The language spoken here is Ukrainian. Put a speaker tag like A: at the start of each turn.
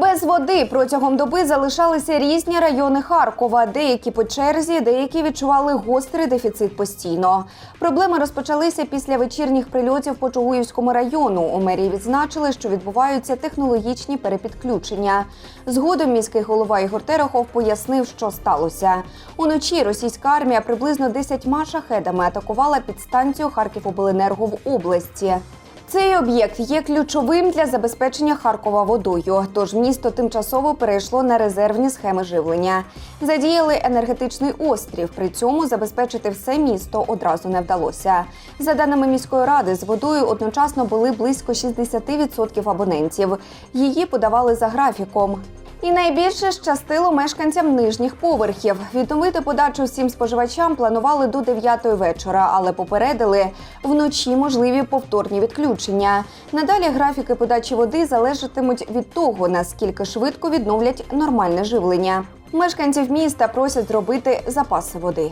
A: Без води протягом доби залишалися різні райони Харкова. Деякі по черзі, деякі відчували гострий дефіцит постійно. Проблеми розпочалися після вечірніх прильотів по Чугуївському району. У мерії відзначили, що відбуваються технологічні перепідключення. Згодом міський голова Ігор Терехов пояснив, що сталося. Уночі російська армія приблизно 10 шахедами атакувала підстанцію Харківобленерго в області. Цей об'єкт є ключовим для забезпечення Харкова водою. Тож місто тимчасово перейшло на резервні схеми живлення. Задіяли енергетичний острів. При цьому забезпечити все місто одразу не вдалося. За даними міської ради, з водою одночасно були близько 60% абонентів. Її подавали за графіком. І найбільше щастило мешканцям нижніх поверхів. Відновити подачу всім споживачам планували до 9 вечора, але попередили вночі можливі повторні відключення. Надалі графіки подачі води залежатимуть від того, наскільки швидко відновлять нормальне живлення. Мешканців міста просять зробити запаси води.